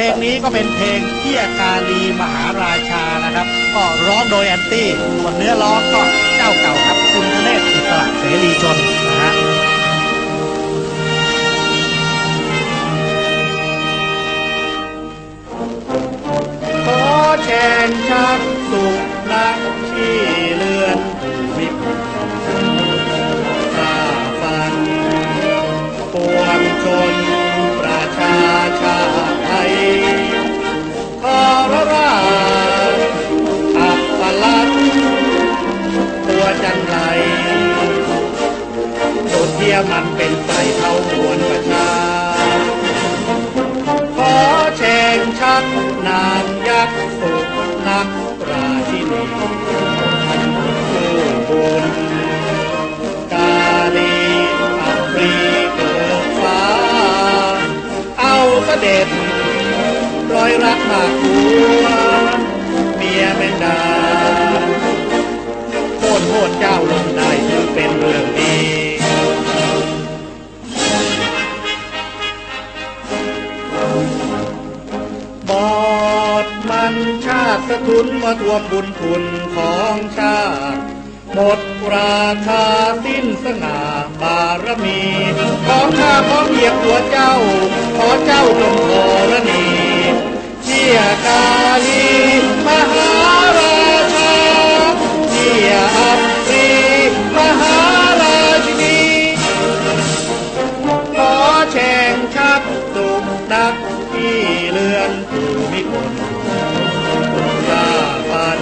เพลงนี้ก็เป็นเพลงเที่ยกาลีมหาราชานะครับ ก็ร้องโดยแอนตี้ส่วนเนื้อร้องก็เจ้าเก่าครับคุณธเนศอิสระเสรีชนนะฮะขอแชนชักสุขนักที่ แล้วมันเป็นไฟเท่าวนประชา ขอแช่งชักนางยักษ์สุนักันชาติสะทุนมาทวงบุญคุณของชาติหมดราคาสิ้นสง่าบารมี ของข้าของเหยียบตัวเจ้า ขอเจ้าจงโอระนีเชี่ยกาลีมหา มิคนชาพัน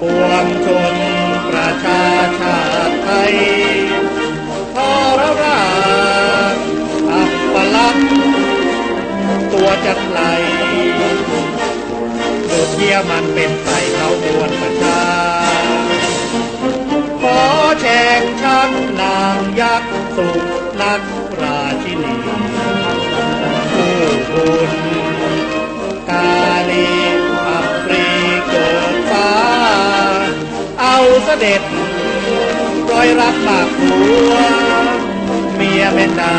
ปวงชนประชาชาติไทยทรราชอับปลักษณ์ตัวจัดไหลดูดเยี่ยมันเป็นไฟเขามวลประชา ขอแชงชักนางยักษ์สุนักราชินีผู้บุญ เด็จร้อยรักมากหัว เมียแม่นดา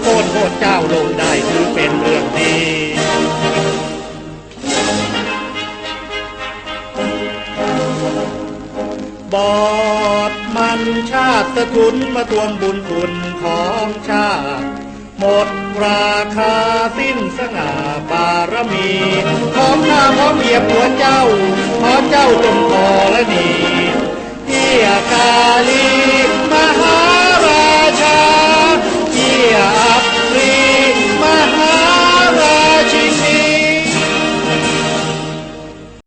โคตรโคตรเจ้าลงได้ถือเป็นเรื่องดีบอดมันชาติสะทุนมาทวงบุญคุณของชาติ หมดราคาสิ้นสง่าบารมีพร้อมข้าพร้อมเหยียบหัวเจ้า ขอเจ้าจงพอและนีเที่ยกาลี